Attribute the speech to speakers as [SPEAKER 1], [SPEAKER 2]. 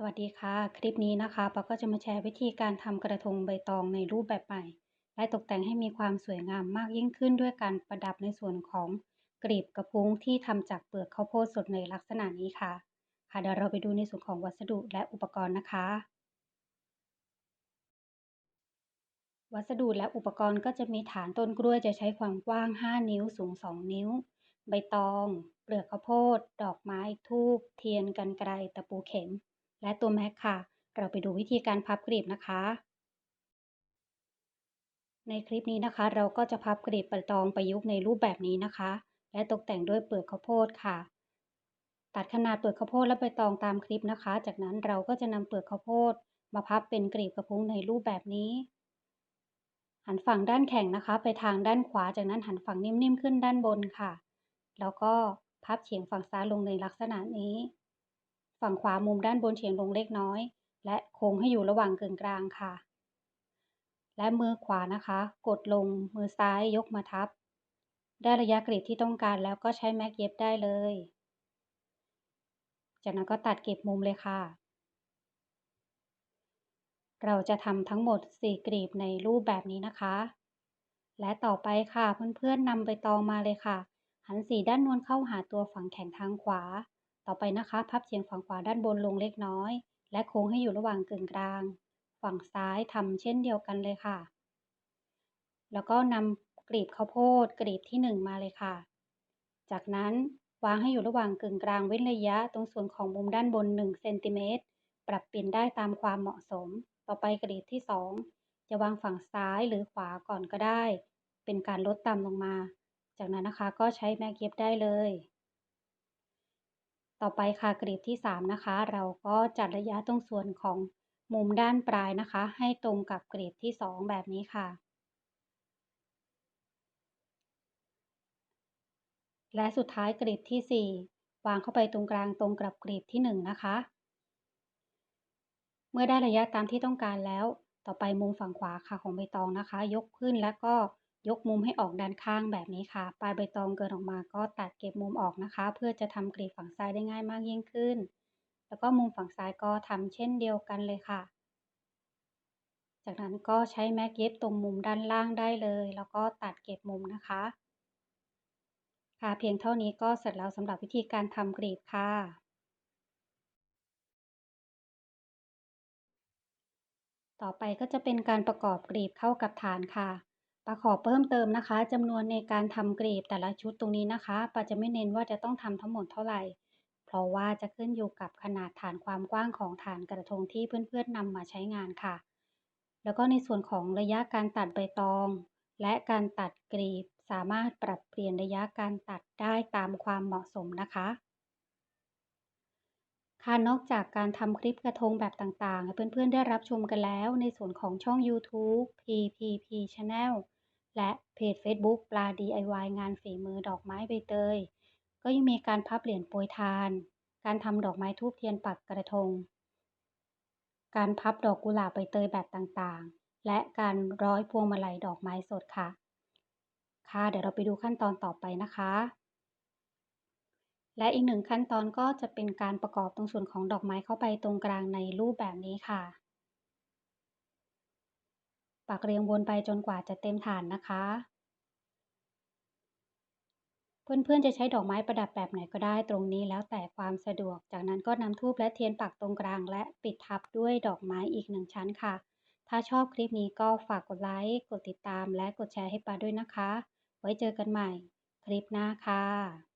[SPEAKER 1] สวัสดีค่ะ คลิปนี้นะคะปาก็จะมาแชร์วิธีการทำกระทงใบตองในรูปแบบใหม่ และตกแต่งให้มีความสวยงามมากยิ่งขึ้นด้วยการประดับในส่วนของกลีบกระพุ้งที่ทำจากเปลือกข้าวโพดสดในลักษณะนี้ค่ะ ค่ะเดี๋ยวเราไปดูในส่วนของวัสดุและอุปกรณ์นะคะ วัสดุและอุปกรณ์ก็จะมีฐานต้นกล้วยจะใช้ความกว้าง 5 นิ้วสูง 2 นิ้ว ใบตอง เปลือกข้าวโพด ดอกไม้ ทูบเทียนกันไกรตะปูเข็ม และตัวแม็กค่ะ เราไปดูวิธีการพับกลีบนะคะ ในคลิปนี้นะคะ เราก็จะพับกลีบใบตองประยุกต์ในรูปแบบนี้นะคะ และตกแต่งด้วยเปลือกข้าวโพดค่ะ ตัดขนาดเปลือกข้าวโพดและใบตองตามคลิปนะคะ จากนั้นเราก็จะนำเปลือกข้าวโพด มาพับเป็นกลีบกระพุ้งในรูปแบบนี้ หันฝั่งด้านแข็งนะคะ ไปทางด้านขวา จากนั้นหันฝั่งนิ่มๆขึ้นด้านบนค่ะ แล้วก็พับเฉียงฝั่งซ้ายลงในลักษณะนี้ ฝั่งขวามุมด้านบนเฉียงลงเล็กน้อย และโค้งให้อยู่ระหว่างกึ่งกลางค่ะ และมือขวานะคะ กดลงมือซ้ายยกมาทับ ได้ระยะกรีดที่ต้องการแล้วก็ใช้แม็กเย็บได้เลย จากนั้นก็ตัดเก็บมุมเลยค่ะ เราจะทำทั้งหมด 4 กรีบในรูปแบบนี้นะคะ และต่อไปค่ะเพื่อนๆนำไปตองมาเลยค่ะ หันสีด้านนวลเข้าหาตัวฝั่งแข็งทางขวา ต่อไปนะคะ พับเฉียงฝั่งขวาด้านบนลงเล็กน้อย และโค้งให้อยู่ระหว่างกึ่งกลาง ฝั่งซ้ายทำเช่นเดียวกันเลยค่ะ แล้วก็นำกลีบข้าวโพดกลีบที่ 1 มาเลยค่ะ จากนั้นวางให้อยู่ระหว่างกึ่งกลางเว้นระยะตรงส่วนของมุมด้านบน1เซนติเมตรปรับเปลี่ยนได้ตามความเหมาะสม ต่อไปกลีบที่ 2 จะวางฝั่งซ้ายหรือขวาก่อนก็ได้ เป็นการลดต่ำลงมา จากนั้นนะคะก็ใช้แม็กเย็บได้เลย ต่อไปค่ะกรีบที่ 3 นะคะ เราก็จัดระยะตรงส่วนของมุมด้านปลายนะคะ ให้ตรงกับกรีบที่ 2 แบบนี้ค่ะ และสุดท้ายกรีบที่ 4 วางเข้าไปตรงกลางตรงกับกรีบที่ 1 นะคะ เมื่อได้ระยะตามที่ต้องการแล้ว ต่อไปมุมฝั่งขวาค่ะของใบตองนะคะ ยกขึ้นแล้วก็ ยกมุมให้ออกด้านข้างแบบนี้ค่ะ ปลายใบตองเกินออกมาก็ตัดเก็บมุมออกนะคะ เพื่อจะทำกรีบฝั่งซ้ายได้ง่ายมากยิ่งขึ้น แล้วก็มุมฝั่งซ้ายก็ทำเช่นเดียวกันเลยค่ะ จากนั้นก็ใช้แม็กเย็บตรงมุมด้านล่างได้เลย แล้วก็ตัดเก็บมุมนะคะ ค่ะเพียงเท่านี้ก็เสร็จแล้วสำหรับวิธีการทำกรีบค่ะต่อไปก็จะเป็นการประกอบกรีบเข้ากับฐานค่ะ ปาขอเพิ่มเติมนะคะจำนวนในการทำกรีบแต่ละชุดตรงนี้นะคะปาจะไม่เน้นว่าจะต้องทำทั้งหมดเท่าไหร่ เพราะว่าจะขึ้นอยู่กับขนาดฐานความกว้างของฐานกระทงที่เพื่อนๆนำมาใช้งานค่ะ แล้วก็ในส่วนของระยะการตัดใบตอง และการตัดกรีบสามารถปรับเปลี่ยนระยะการตัดได้ตามความเหมาะสมนะคะค่ะนอกจากการทำคลิปกระทงแบบต่างๆ ให้เพื่อนๆได้รับชมกันแล้ว ในส่วนของช่อง YouTube PPP Channel และเพจ Facebook ปลา DIY งานฝีมือดอกไม้ใบเตย ก็ยังมีการพับเหรียญโปรยทาน การทำดอกไม้ทูบเทียนปักกระทง การพับดอกกุหลาบใบเตยแบบต่างๆ และการร้อยพวงมาลัยดอกไม้สดค่ะ ค่ะ เดี๋ยวเราไปดูขั้นตอนต่อไปนะคะ และอีกหนึ่งขั้นตอนก็จะเป็นการประกอบตรงส่วนของดอกไม้เข้าไปตรงกลางในรูปแบบนี้ค่ะ ปักเรียงวนไปจนกว่าจะเต็มฐานนะคะ เพื่อนๆจะใช้ดอกไม้ประดับแบบไหนก็ได้ตรงนี้แล้วแต่ความสะดวก จากนั้นก็นำทูบและเทียนปักตรงกลาง และปิดทับด้วยดอกไม้อีกหนึ่งชั้นค่ะ ถ้าชอบคลิปนี้ก็ฝากกดไลค์ กดติดตาม และกดแชร์ให้ปาด้วยนะคะ ไว้เจอกันใหม่ คลิปหน้าค่ะ